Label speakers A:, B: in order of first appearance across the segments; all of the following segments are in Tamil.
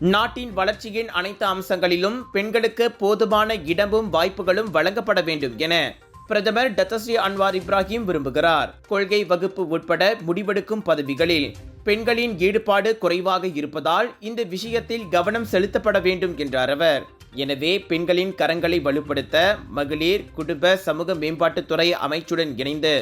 A: நாட்டின் வளர்ச்சியின் அனைத்து அம்சங்களிலும் பெண்களுக்கு போதுமான இடமும் வாய்ப்புகளும் வழங்கப்பட வேண்டும் என பிரதமர் டத்தஸ்ரீ அன்வார் இப்ராஹிம் விரும்புகிறார். கொள்கை வகுப்பு உட்பட முடிவெடுக்கும் பதவிகளில் பெண்களின் ஈடுபாடு குறைவாக இருப்பதால் இந்த விஷயத்தில் கவனம் செலுத்தப்பட வேண்டும் என்றார் அவர். எனவே பெண்களின் கரங்களை வலுப்படுத்த மகளிர் குடும்ப சமூக மேம்பாட்டுத்துறை அமைச்சுடன் இணைந்து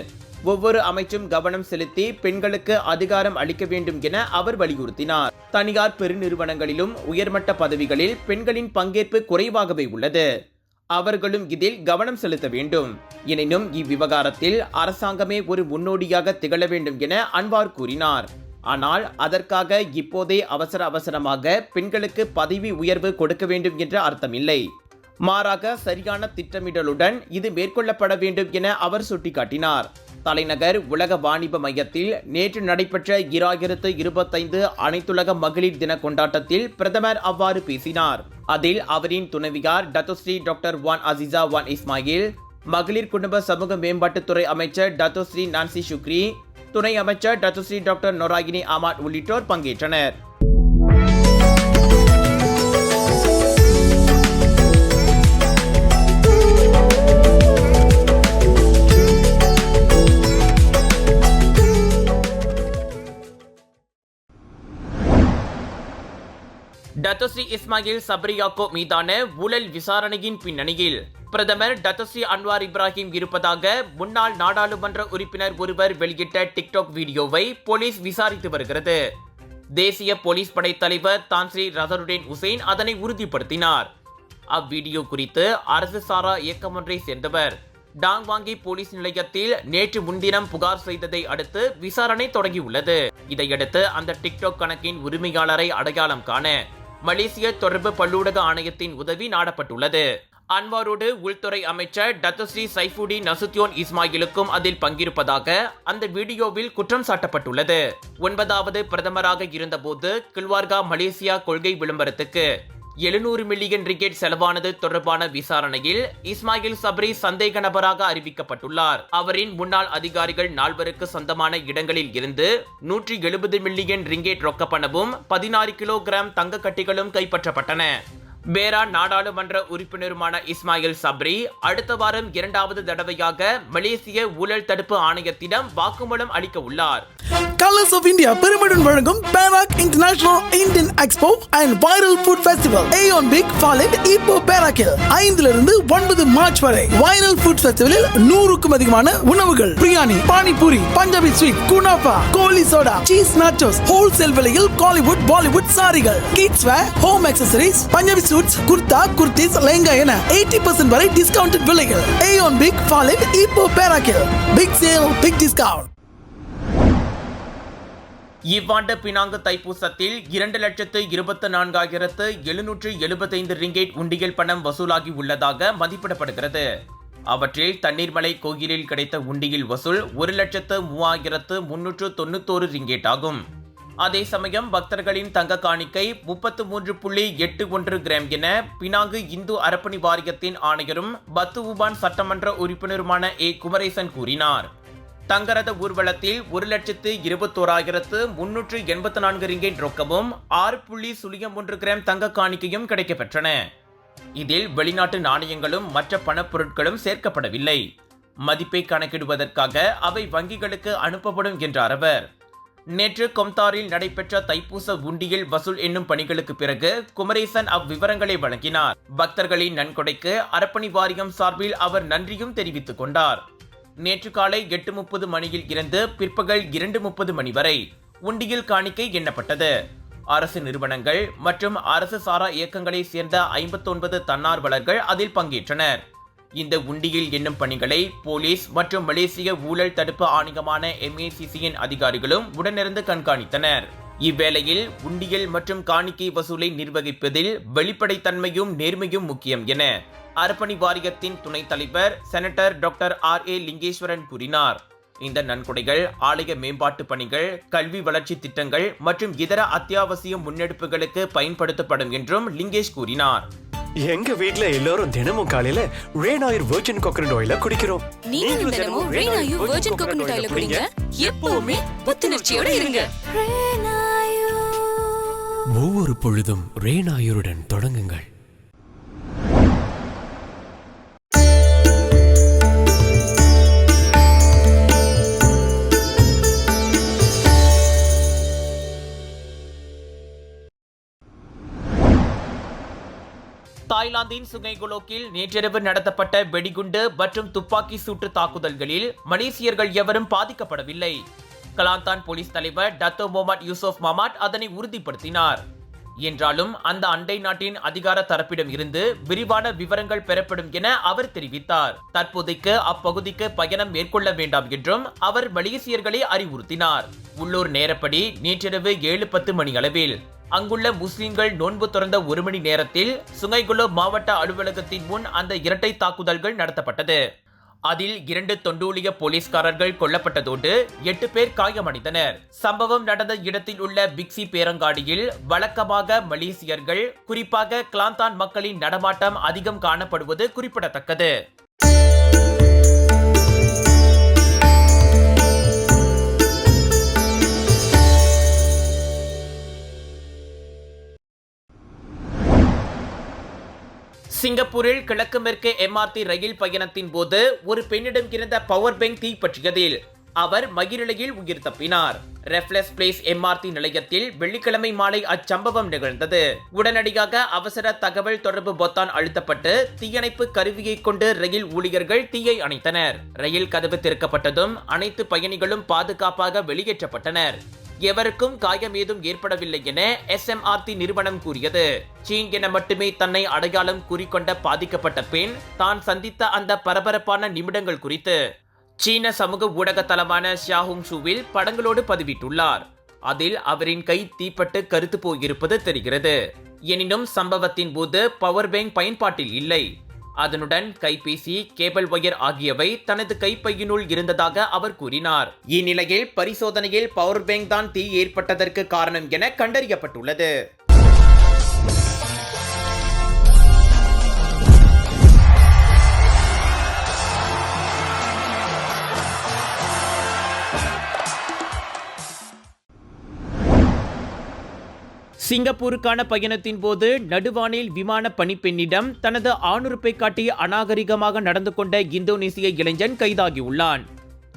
A: ஒவ்வொரு அமைச்சும் கவனம் செலுத்தி பெண்களுக்கு அதிகாரம் அளிக்க வேண்டும் என அவர் வலியுறுத்தினார். தனியார் பெருநிறுவனங்களிலும் உயர்மட்ட பதவிகளில் பெண்களின் பங்கேற்பு குறைவாகவே உள்ளது. அவர்களும் இதில் கவனம் செலுத்த வேண்டும். எனினும் இவ்விவகாரத்தில் அரசாங்கமே ஒரு முன்னோடியாக திகழ வேண்டும் என அன்வார் கூறினார். ஆனால் அதற்காக இப்போதே அவசர அவசரமாக பெண்களுக்கு பதவி உயர்வு கொடுக்க வேண்டும் என்ற அர்த்தமில்லை. மாறாக சரியான திட்டமிடலுடன் இது மேற்கொள்ளப்பட வேண்டும் என அவர் சுட்டிக்காட்டினார். தலைநகர் உலக வாணிப மையத்தில் நேற்று நடைபெற்ற இராயிரத்து இருபத்தைந்து அனைத்துலக மகளிர் தின கொண்டாட்டத்தில் பிரதமர் அவ்வாறு பேசினார். அதில் அவரின் துணைவியார் Datuk Seri doctor Wan Azizah Wan Ismail மகளிர் குடும்ப சமூக மேம்பாட்டுத்துறை அமைச்சர் டத்துஸ்ரீ நான்சி சுக்ரி துணை அமைச்சர் டத்துஸ்ரீ டாக்டர் நொராகினி அமாட் உள்ளிட்டோர் பங்கேற்றனர். டத்தஸ்ரீ இஸ்மாயில் சப்ரியாக்கோ மீதான ஊழல் விசாரணையின் பின்னணியில் பிரதமர் டத்தஸ்ரீ அன்வார் இப்ராஹிம் இருப்பதாக முன்னாள் நாடாளுமன்ற உறுப்பினர் ஒருவர் வெளியிட்ட டிக்டாக் வீடியோவை போலீஸ் விசாரித்து வருகிறது. தேசிய போலீஸ் படை தலைவர் தான்ஸ்ரீ ரசருடேன் உசேன் அதனை உறுதிப்படுத்தினார். அவ்வீடியோ குறித்து அரசு சாரா இயக்கம் ஒன்றை சேர்ந்தவர். டாங்வாங்கி போலீஸ் நிலையத்தில் நேற்று முன்தினம் புகார் செய்ததை அடுத்து விசாரணை தொடங்கியுள்ளது. இதையடுத்து அந்த டிக்டாக் கணக்கின் உரிமையாளரை அடையாளம் காண மலேசிய தொடர்பு பல்லூடக ஆணையத்தின் உதவி நாடப்பட்டுள்ளது. அன்வாரோடு உள்துறை அமைச்சர் டத்தஸ்ரீ சைஃபுடி நசுத்தியோன் இஸ்மாயிலுக்கும் அதில் பங்கிருப்பதாக அந்த வீடியோவில் குற்றம் சாட்டப்பட்டுள்ளது. ஒன்பதாவது பிரதமராக இருந்தபோது கில்வார்கா மலேசியா கொள்கை விளம்பரத்துக்கு எழுநூறு மில்லியன் ரிக்கெட் செலவானது தொடர்பான விசாரணையில் இஸ்மாயில் சப்ரி சந்தேக நபராக அறிவிக்கப்பட்டுள்ளார். அவரின் முன்னாள் அதிகாரிகள் நால்வருக்கு சொந்தமான இடங்களில் இருந்து நூற்றி எழுபது மில்லியன் ரிங்கேட் ரொக்க பணமும் பதினாறு கிலோகிராம் தங்க கட்டிகளும் கைப்பற்றப்பட்டன. பேரா நாடாளுமன்ற உறுப்பினருமான இஸ்மாயில் சப்ரி அடுத்த வாரம் இரண்டாவது தடவையாக மலேசிய ஊழல் தடுப்பு ஆணையத்திடம் வாக்குமூலம் அளிக்க உள்ளார்.
B: கலர்ஸ் ஆஃப் இந்தியா பெருமிடன் வழங்கும் Perak international Indian expo and viral food festival AEON Big Falim Ipoh பேராக்கில் ஐந்துல இருந்து ஒன்பது மார்ச் வரை. வைரல் ஃபுட் ஃபெஸ்டிவலில் நூறுக்கும் அதிகமான உணவுகள். Biryani panipuri Punjabi sweet kunafa goli soda cheese nachos wholesale விலையில் Kollywood Bollywood சாரிகள் kids wear home accessories Punjabi suits kurta kurtis lehenga என எயிட்டி பர்சன்ட் வரை டிஸ்கவுண்டட் விலைகள். ஏயோன் பிக் ஃபாலிட் இப்போ பேராக்கில் பிக் சேல் பிக் டிஸ்கவுண்ட்
A: இவ்வாண்டு பினாங்கு தைப்பூசத்தில் இரண்டு லட்சத்து இருபத்து நான்காயிரத்து எழுநூற்று எழுபத்தைந்து ரிங்கேட் உண்டியல் பணம் வசூலாகி உள்ளதாக மதிப்பிடப்படுகிறது. அவற்றில் தண்ணீர்மலை கோயிலில் கிடைத்த உண்டியில் வசூல் ஒரு லட்சத்து மூவாயிரத்து முன்னூற்று தொண்ணூத்தோரு ரிங்கேட் ஆகும். அதே சமயம் பக்தர்களின் தங்க காணிக்கை முப்பத்து மூன்று புள்ளி எட்டு ஒன்று கிராம் என பினாங்கு இந்து அரப்பணி வாரியத்தின் ஆணையரும் பத்து உபான் சட்டமன்ற உறுப்பினருமான ஏ. குமரேசன் கூறினார். தங்கரத ஊர்வலத்தில் ஒரு லட்சத்து இருபத்தோராயிரத்து முன்னூற்று எண்பத்தி நான்கு ரிங்கெட் ரொக்கமும் ஆறு புள்ளி சுழியம் ஒன்று கிராம் தங்க காணிக்கையும் கிடைக்கப்பெற்றன. இதில் வெளிநாட்டு நாணயங்களும் மற்ற பணப்பொருட்களும் சேர்க்கப்படவில்லை. மதிப்பை கணக்கிடுவதற்காக அவை வங்கிகளுக்கு அனுப்பப்படும் என்றார் அவர். நேற்று கொம்தாரில் நடைபெற்ற தைப்பூச உண்டியல் வசூல் என்னும் பணிகளுக்கு பிறகு குமரேசன் அவ்விவரங்களை வழங்கினார். பக்தர்களின் நன்கொடைக்கு அரப்பணி வாரியம் சார்பில் அவர் நன்றியும் தெரிவித்துக் கொண்டார். நேற்று காலை எட்டு முப்பது மணியில் இருந்து பிற்பகல் இரண்டு முப்பது மணி வரை உண்டியில் காணிக்கை எண்ணப்பட்டது. அரசு நிறுவனங்கள் மற்றும் அரசு சாரா இயக்கங்களை சேர்ந்த ஐம்பத்தொன்பது தன்னார்வலர்கள் அதில் பங்கேற்றனர். இந்த உண்டியில் எண்ணும் பணிகளை போலீஸ் மற்றும் மலேசிய ஊழல் தடுப்பு ஆணையமான எம்ஏசிசியின் அதிகாரிகளும் உடனிருந்து கண்காணித்தனர். இவ்வேளையில் உண்டியல் மற்றும் காணிக்கை வசூலை நிர்வகிப்பதில் வெளிப்படைத்தன்மையும் நேர்மையும் முக்கியம் என அர்ப்பணி வாரியத்தின் துணைத் தலைவர் senator doctor R. A. Lingeswaran கூறினார். இந்த நன்கொடைகள் ஆலய மேம்பாட்டு பணிகள் கல்வி வளர்ச்சி திட்டங்கள் மற்றும் இதர அத்தியாவசிய முன்னெடுப்புகளுக்கு பயன்படுத்தப்படும் என்றும் லிங்கேஷ் கூறினார்.
C: எங்க வீட்ல எல்லாரும் தினமும் காலையில ரெயின் ஆயில் வெர்ஜின் கோகனட் ஆயில குடிக்கிறோம்.
D: நீங்களும் தினமும் ரெயினாயு வெர்ஜின் கோகனட் ஆயில குடிங்க. எப்பவுமே புத்துணர்ச்சியோட இருங்க.
C: ஒவ்வொரு பொழுதும் ரேனாயூருடன் தொடங்குங்கள்.
A: தாய்லாந்தின் சுங்கைகுலோக்கில் நேற்றிரவு நடத்தப்பட்ட வெடிகுண்டு மற்றும் துப்பாக்கி சூட்டு தாக்குதல்களில் மலேசியர்கள் எவரும் பாதிக்கப்படவில்லை. கலாந்தான் போலீஸ் தலைவர் டத்தோ மொஹமட் யூசுப் மமாட் அதனை உறுதிப்படுத்தினார். என்றாலும் அந்த அண்டை நாட்டின் அதிகார தரப்பிடம் இருந்து விரிவான விவரங்கள் பெறப்படும் என அவர் தெரிவித்தார். தற்போதைக்கு அப்பகுதிக்கு பயணம் மேற்கொள்ள வேண்டாம் என்றும் அவர் மலேசியர்களை அறிவுறுத்தினார். உள்ளூர் நேரப்படி நேற்றிரவு ஏழு பத்து மணி அளவில் அங்குள்ள முஸ்லிம்கள் நோன்பு திறந்த ஒரு மணி நேரத்தில் சுங்கைகுலோ மாவட்ட அலுவலகத்தின் முன் அந்த இரட்டை தாக்குதல்கள் நடத்தப்பட்டது. அதில் இரண்டு தொண்டூலிய போலீஸ்காரர்கள் கொல்லப்பட்டதோடு எட்டு பேர் காயமடைந்தனர். சம்பவம் நடந்த இடத்தில் உள்ள பிக்சி பேரங்காடியில் வழக்கமாக மலேசியர்கள் குறிப்பாக கிளாந்தான் மக்களின் நடமாட்டம் அதிகம் காணப்படுவது குறிப்பிடத்தக்கது. சிங்கப்பூரில் கிழக்கு மேற்கு எம்ஆர்டி ரயில் பயணத்தின் போது ஒரு பெண்ணிடம் இருந்த பவர் பேங்க் தீப்பற்றியதில் அவர் மகிரிழையில் உயிர் தப்பினார். ரெஃப்லெஸ் பிளேஸ் எம்ஆர்டி நிலையத்தில் வெள்ளிக்கிழமை மாலை அச்சம்பவம் நிகழ்ந்தது. உடனடியாக அவசர தகவல் தொடர்பு பொத்தான் அழுத்தப்பட்டு தீயணைப்பு கருவியை கொண்டு ரயில் ஊழியர்கள் தீயை அணைத்தனர். ரயில் கதவு திறக்கப்பட்டதும் அனைத்து பயணிகளும் பாதுகாப்பாக வெளியேற்றப்பட்டனர். எவருக்கும் காயம் ஏதும் ஏற்படவில்லை என எஸ்எம்ஆர்டி நிறுவனம் கூறியது. சீங் என மட்டுமே தன்னை அடையாளம் கூறிக்கொண்ட பாதிக்கப்பட்ட பெண் தான் சந்தித்த அந்த பரபரப்பான நிமிடங்கள் குறித்து. சீன சமூக ஊடக தளமான ஷியாஹுங் ஷூவில் படங்களோடு பதிவிட்டுள்ளார். அதில் அவரின் கை தீப்பட்டு கருத்து போயிருப்பது தெரிகிறது. எனினும் சம்பவத்தின் போது பவர் பேங்க் பயன்பாட்டில் இல்லை. அதனுடன் கைபேசி கேபிள் ஒயர் ஆகியவை தனது கைப்பையினுள் இருந்ததாக அவர் கூறினார். இந்நிலையில் பரிசோதனையில் பவர் பேங்க் தான் தீ ஏற்பட்டதற்கு காரணம் என கண்டறியப்பட்டுள்ளது. சிங்கப்பூருக்கான பயணத்தின் போது நடுவானில் விமான பணிப்பெண்ணிடம் தனது ஆணுறுப்பை காட்டி அநாகரிகமாக நடந்து கொண்ட இந்தோனேசிய இளைஞன் கைதாகியுள்ளான்.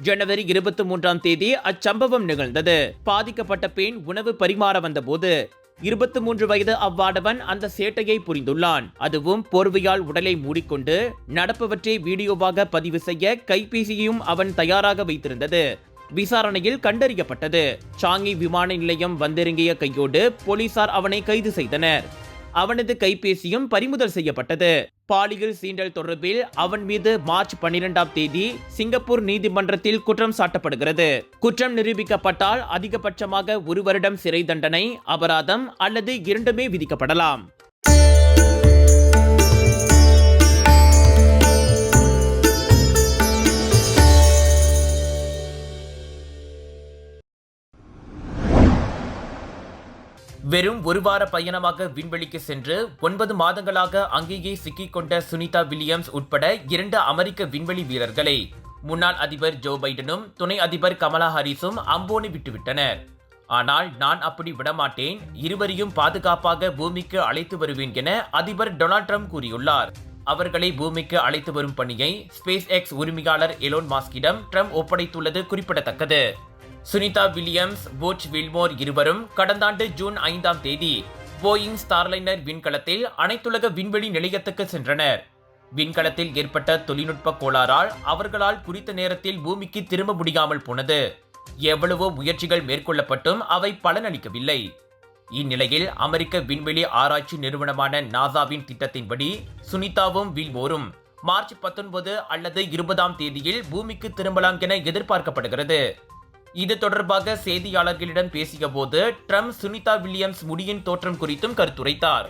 A: ஜனவரி இருபத்தி மூன்றாம் தேதி அச்சம்பவம் நிகழ்ந்தது. பாதிக்கப்பட்ட பெண் உணவு பரிமாற வந்தபோது இருபத்தி மூன்று வயது அவ்வாடவன் அந்த சேட்டையை புரிந்துள்ளான். அதுவும் போர்வையால் உடலை மூடிக்கொண்டு நடப்பவற்றை வீடியோவாக பதிவு செய்ய கைபேசியையும் அவன் தயாராக வைத்திருந்தது. விசாரணையில் கண்டறியப்பட்டது. சாங்கி விமான நிலையம் வந்திறங்கிய கையோடு போலீசார் அவனை கைது செய்தனர். அவனது கைபேசியும் பறிமுதல் செய்யப்பட்டது. பாலியல் சீண்டல் தொடர்பில் அவன் மீது மார்ச் பன்னிரெண்டாம் தேதி சிங்கப்பூர் நீதிமன்றத்தில் குற்றம் சாட்டப்படுகிறது. குற்றம் நிரூபிக்கப்பட்டால் அதிகபட்சமாக ஒரு வருடம் சிறை தண்டனை அபராதம் அல்லது இரண்டுமே விதிக்கப்படலாம். வெறும் ஒரு வார பயணமாக விண்வெளிக்கு சென்று ஒன்பது மாதங்களாக அங்கேயே சிக்கிக் கொண்ட சுனிதா வில்லியம்ஸ் உட்பட இரண்டு அமெரிக்க விண்வெளி வீரர்களை முன்னாள் அதிபர் ஜோ பைடனும் துணை அதிபர் கமலா ஹாரிஸும் அம்போனி விட்டுவிட்டனர். ஆனால் நான் அப்படி விடமாட்டேன். இருவரையும் பாதுகாப்பாக பூமிக்கு அழைத்து வருவேன் என அதிபர் டொனால்ட் ட்ரம்ப் கூறியுள்ளார். அவர்களை பூமிக்கு அழைத்து வரும் பணியை ஸ்பேஸ் எக்ஸ் உரிமையாளர் எலோன் மாஸ்கிடம் ட்ரம்ப் ஒப்படைத்துள்ளது குறிப்பிடத்தக்கது. சுனிதா வில்லியம்ஸ் போச் வில்மோர் இருவரும் கடந்த ஆண்டு ஜூன் ஐந்தாம் தேதி போயிங் ஸ்டார்லைனர் விண்கலத்தில் அனைத்துலக விண்வெளி நிலையத்துக்கு சென்றனர். விண்கலத்தில் ஏற்பட்ட தொழில்நுட்ப கோளாறால் அவர்களால் குறித்த நேரத்தில் பூமிக்கு திரும்ப முடியாமல் போனது. எவ்வளவோ முயற்சிகள் மேற்கொள்ளப்பட்டும் அவை பலனளிக்கவில்லை. இந்நிலையில் அமெரிக்க விண்வெளி ஆராய்ச்சி நிறுவனமான நாசாவின் திட்டத்தின்படி சுனிதாவும் வில்மோரும் மார்ச் பத்தொன்பது அல்லது இருபதாம் தேதியில் பூமிக்கு திரும்பலாம் என எதிர்பார்க்கப்படுகிறது. இது தொடர்பாக செய்தியாளர்களிடம் பேசியபோது ட்ரம்ப் சுனிதா வில்லியம்ஸ் முடியின் தோற்றம் குறித்தும் கருத்துரைத்தார்.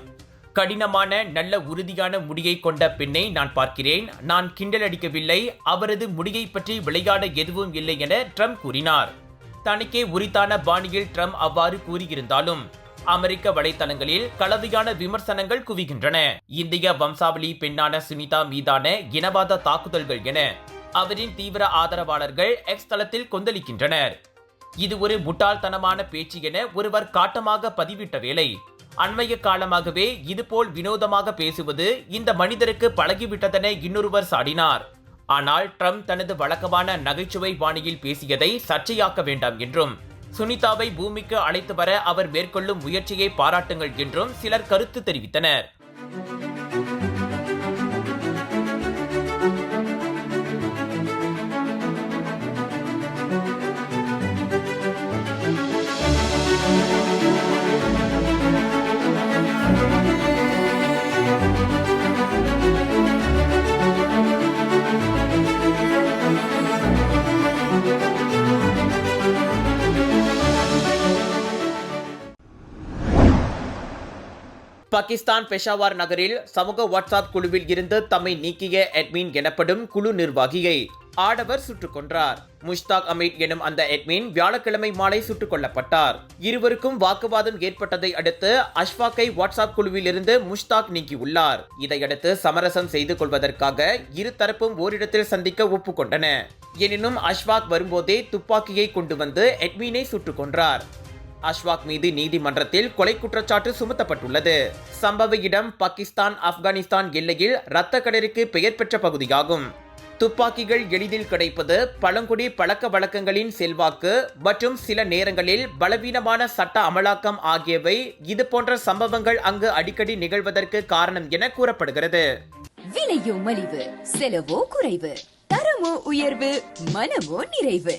A: கடினமான நல்ல உறுதியான முடியை கொண்ட பெண்ணை நான் பார்க்கிறேன். நான் கிண்டல் அடிக்கவில்லை. அவரது முடியை பற்றி விளையாட எதுவும் இல்லை என ட்ரம்ப் கூறினார். தனக்கே உரித்தான பாணியில் ட்ரம்ப் அவ்வாறு கூறியிருந்தாலும் அமெரிக்க வலைத்தளங்களில் கலவையான விமர்சனங்கள் குவிகின்றன. இந்திய வம்சாவளி பெண்ணான சுனிதா மீதான இனவாத தாக்குதல்கள் என அவரின் தீவிர ஆதரவாளர்கள் எக்ஸ் தளத்தில் கொந்தளிக்கின்றனர். இது ஒரு முட்டாள்தனமான பேச்சு என ஒருவர் காட்டமாக பதிவிட்ட வேளை. அண்மைய காலமாகவே இதுபோல் வினோதமாக பேசுவது இந்த மனிதருக்கு பழகிவிட்டதென இன்னொருவர் சாடினார். ஆனால் ட்ரம்ப் தனது வழக்கமான நகைச்சுவை பாணியில் பேசியதை சர்ச்சையாக்க வேண்டாம் என்றும் சுனிதாவை பூமிக்கு அழைத்து வர அவர் மேற்கொள்ளும் முயற்சியை பாராட்டுங்கள் என்றும் சிலர் கருத்து தெரிவித்தனர். பாகிஸ்தான் பெஷாவார் நகரில் சமூக வாட்ஸ்அப் குழுவில் இருந்து தம்மை நீக்கிய அட்மின் எனப்படும் குழு நிர்வாகியை ஆடவர் சுட்டுக் கொன்றார். முஷ்தாக் அமீத் எனும் அந்த அட்மின் வியாழக்கிழமை மாலை சுட்டுக் கொல்லப்பட்டார். இருவருக்கும் வாக்குவாதம் ஏற்பட்டதை அடுத்து அஷ்வாக்கை வாட்ஸ்அப் குழுவில் இருந்து முஷ்தாக் நீக்கியுள்ளார். இதையடுத்து சமரசம் செய்து கொள்வதற்காக இரு தரப்பும் ஓரிடத்தில் சந்திக்க ஒப்புக்கொண்டன. எனினும் அஷ்வாக் வரும்போதே துப்பாக்கியை கொண்டு வந்து அட்மீனை சுட்டுக் கொன்றார். அஷ்வாக் மீது நீதிமன்றத்தில் கொலை குற்றச்சாட்டு சுமத்தப்பட்டுள்ளது. சம்பவ இடம் பாகிஸ்தான் ஆப்கானிஸ்தான் எல்லையில் இரத்த கடலுக்கு பெயர் பெற்ற பகுதியாகும். துப்பாக்கிகள் எளிதில் கிடைப்பது பழங்குடி பழக்க வழக்கங்களின் செல்வாக்கு மற்றும் சில நேரங்களில் பலவீனமான சட்ட அமலாக்கம் ஆகியவை இது போன்ற சம்பவங்கள் அங்கு அடிக்கடி நிகழ்வதற்கு காரணம் என கூறப்படுகிறது.
E: விலையோ மலிவு செலவோ குறைவு தரமோ உயர்வு மனமோ நிறைவு.